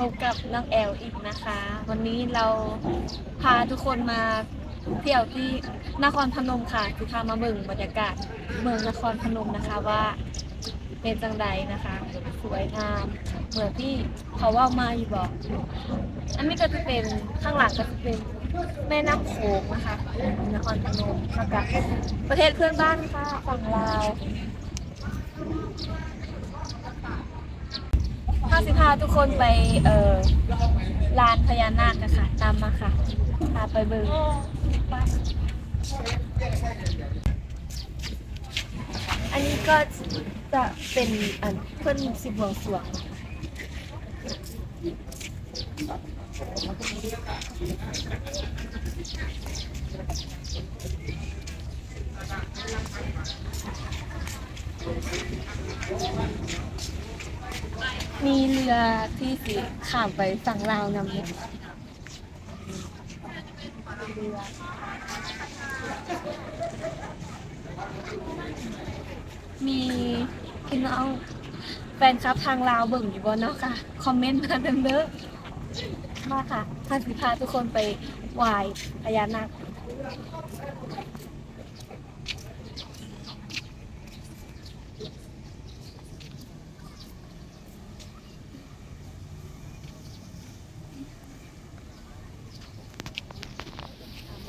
พบกับน้องแอลอีกนะคะ วันนี้เราพาทุกคนมาเที่ยวที่นครพนมค่ะคือพามาเบิ่งบรรยากาศเมืองนครพนมนะคะว่าเป็นจังใดนะคะ สวยงามเหมือนที่เขาว่ามาอยู่บอก อันนี้ก็จะเป็นข้างหลังก็จะเป็นแม่น้ำโขงนะคะนครพนมมากับประเทศเพื่อนบ้านค่ะฝั่งลาว ถ้าสิพาทุกคนไปเอ่อลานพญานาคนะคะตามมาค่ะพาไปเบิ่งอันนี้ก็จะเป็นอันเพื่อนสิบวงสวงนะคะ มีเรือที่สีข้ามไปฝั่งลาวนำเนี่ยเรือมีพี่น้องแฟนคลับทางลาวเบิ่งอยู่บนเนาะค่ะ คอมเมนต์มาเต็มเด้อมาค่ะพานสิพาทุกคนไปไหว้พญานาค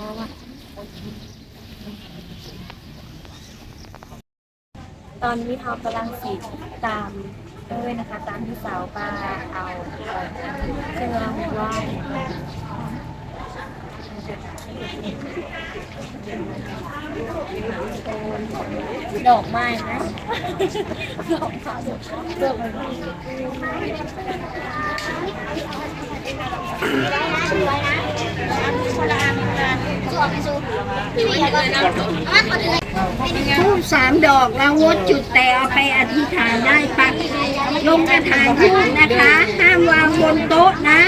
ราะว่าตอนนี้เรากำลังสีตามด้วยนะคะ ตามที่สาวปาเอาเครื่องไหว้ ดอกไม้นะดอกไม้ดอกไม้ทูบสามดอกแล้วงดจุดแต่เอาไปอธิษฐานได้ปักลงกระถางทูบนะคะ ห้ามวางบนโต๊ะนะ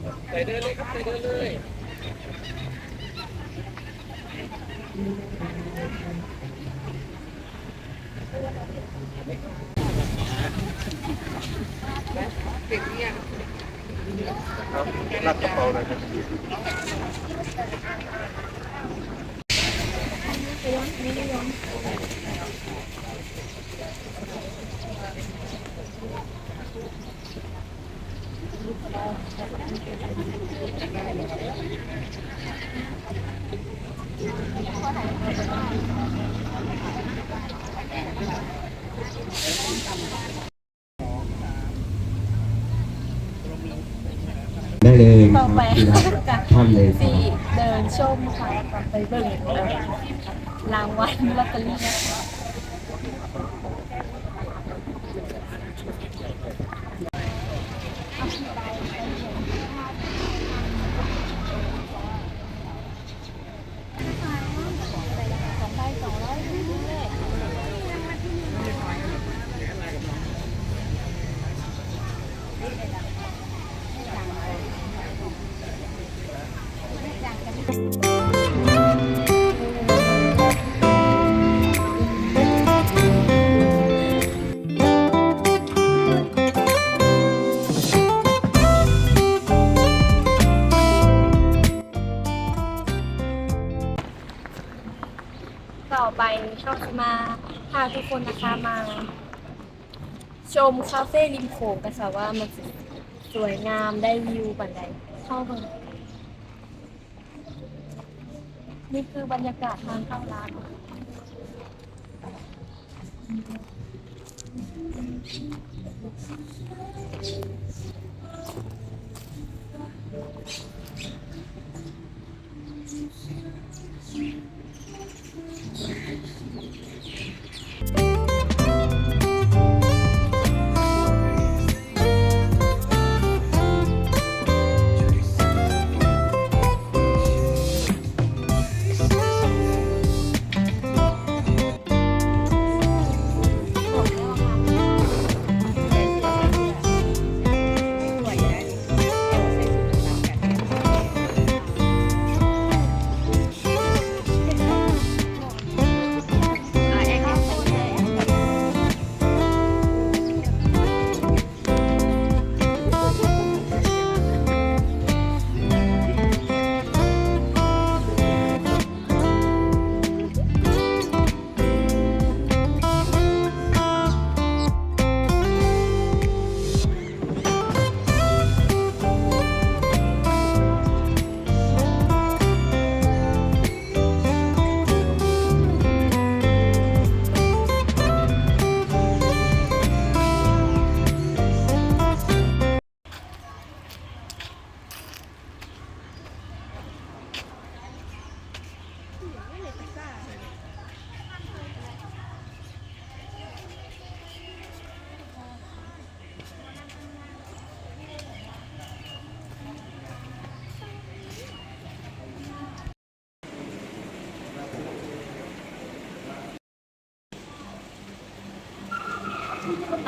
เทียนแล้วค่ะก็สิมาไหว้กันรับกระเป๋าเลยครับได้ เลยคต่รัอบไปที่รักกับท่านเลยครัสี่บ เดินชมค่ะแล้วก็ไปเบิ่งเอ่อรางวัลลอตเตอรี่นะคะ ต่อไปก็จะมาพาทุกคนนะคะมา ชมคาเฟ่ริมโขงกันค่ะว่ามันสวยงามได้วิวบันไดเข้าเบิ่ง นี่คือบรรยากาศทางเข้าร้านค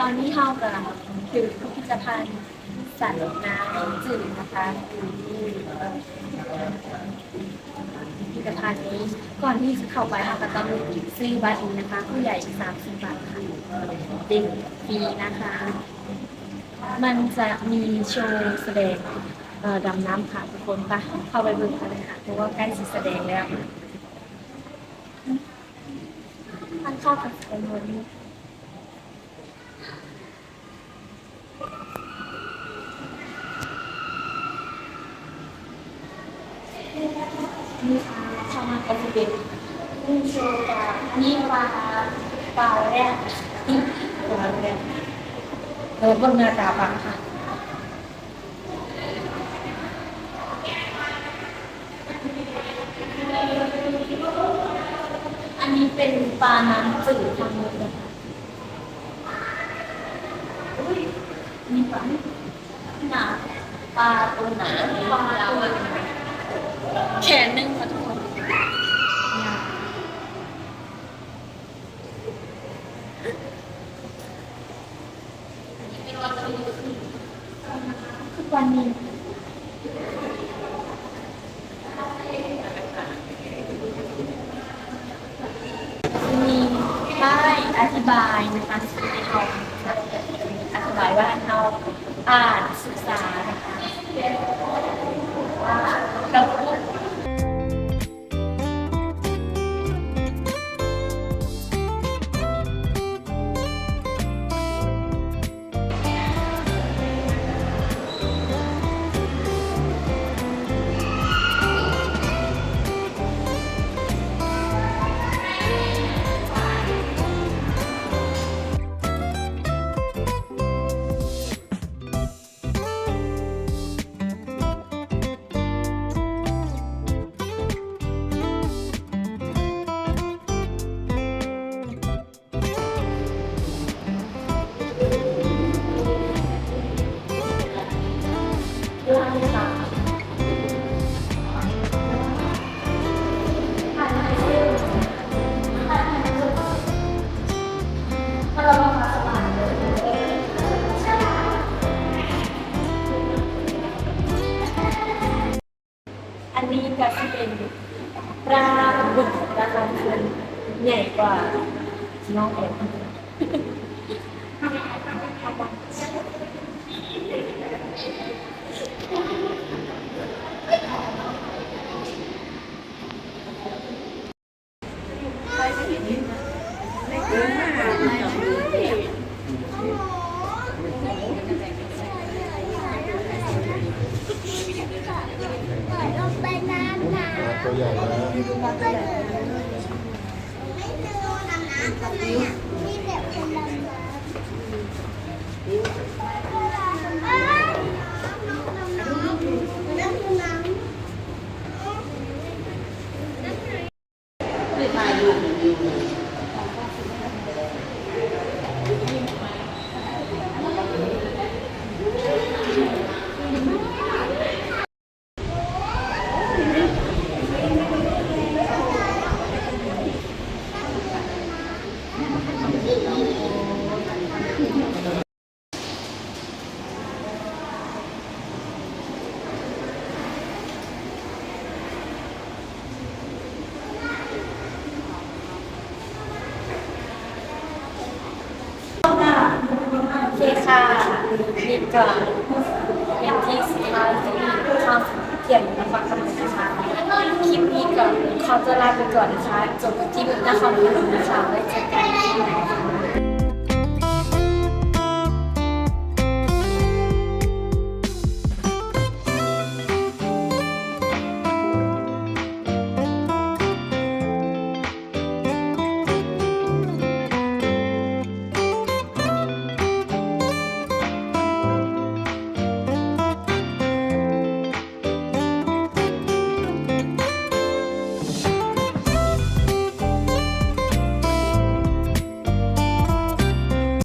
อนนี้เฮากำลังถึงพิพิธภัณฑ์สัตว์น้ำจืดนะคะพิพิธภัณฑ์นี้ ก่อนที่จะเข้าไปเราก็ต้องซื้อบัตรนะคะ ผู้ใหญ่สามสิบบาทค่ะเด็กฟรีนะคะ มันจะมีโชว์แสดงดำน้ำค่ะทุกคนปะเข้าไปเบิ่งกันเลยค่ะเพราะว่าใกล้สิแสดงแล้วมันเข้ากับแสดงวันนี้ค่ะชาวมาก็จะ เป็นกุ้งโชว์ปลาอันนี้ปลาปลาแรกปลาแรกเออเบิ่งหน้าตาปลาค่ะอันนี้เป็นปลาน้ำจืดทั้งหมดเลยค่ะอุ้ยนี่ปลาหนาปลาตัวหนาปลาตัวหนา แขนหนึ่งค่ะทุกคนคือวันนี้มีป้ายอธิบายนะคะที่เราอธิ บายว่าเราอ่านศึกษานะคะ นนี้ก็จะเป็นปลาบึกนะคะคือใหญ่กว่าน้องแอ๋ ตัวใหญ่นะ นี่ก็เป็นที่สุดท้ายที่ข้าวเขียนนะคะคำนะคะคลิปนี้ก็ขอจะลาไปก่อนนะคะจบที่นครพนมนะคะไว้เจอกันที่ไหน